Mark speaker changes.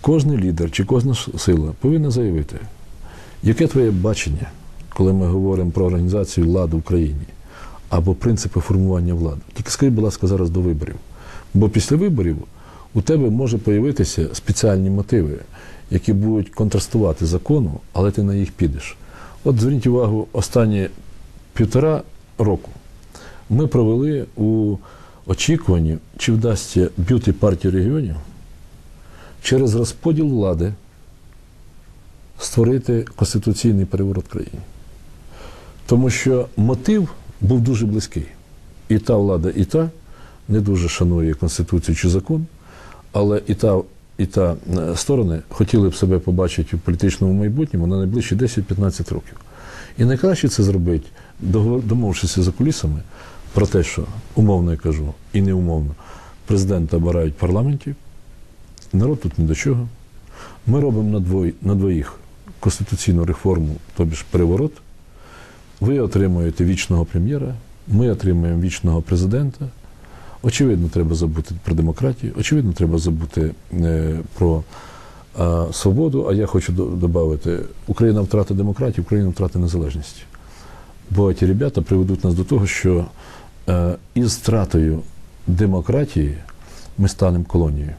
Speaker 1: кожен лідер чи кожна сила повинна заявити, яке твоє бачення, коли ми говоримо про організацію влади в Україні або принципи формування влади. Тільки скажіть, будь ласка, зараз до виборів. Бо після виборів у тебе може появитися спеціальні мотиви, які будуть контрастувати закону, але ти на їх підеш. От зверніть увагу, останні півтора року ми провели у очікуванні, чи вдасться б'юти партію регіонів через розподіл влади створити конституційний переворот в країні. Тому що мотив був дуже близький. І та влада, і та не дуже шанує Конституцію чи закон, але і та, і та е, сторони хотіли б себе побачити в політичному майбутньому на найближчі 10-15 років. І найкраще це зробити, домовившися за кулісами про те, що умовно я кажу, і неумовно, президента обирають в парламенті, народ тут ні до чого. Ми робимо на, двой, на двоїх конституційну реформу, тобі ж переворот. Ви отримуєте вічного прем'єра, ми отримуємо вічного президента. Очевидно, треба забути про демократію, очевидно, треба забути е, про свободу. А я хочу додати, Україна втратить демократію, Україна втратить незалежність. Бо ті ребята приведуть нас до того, що е, із втратою демократії ми станемо колонією.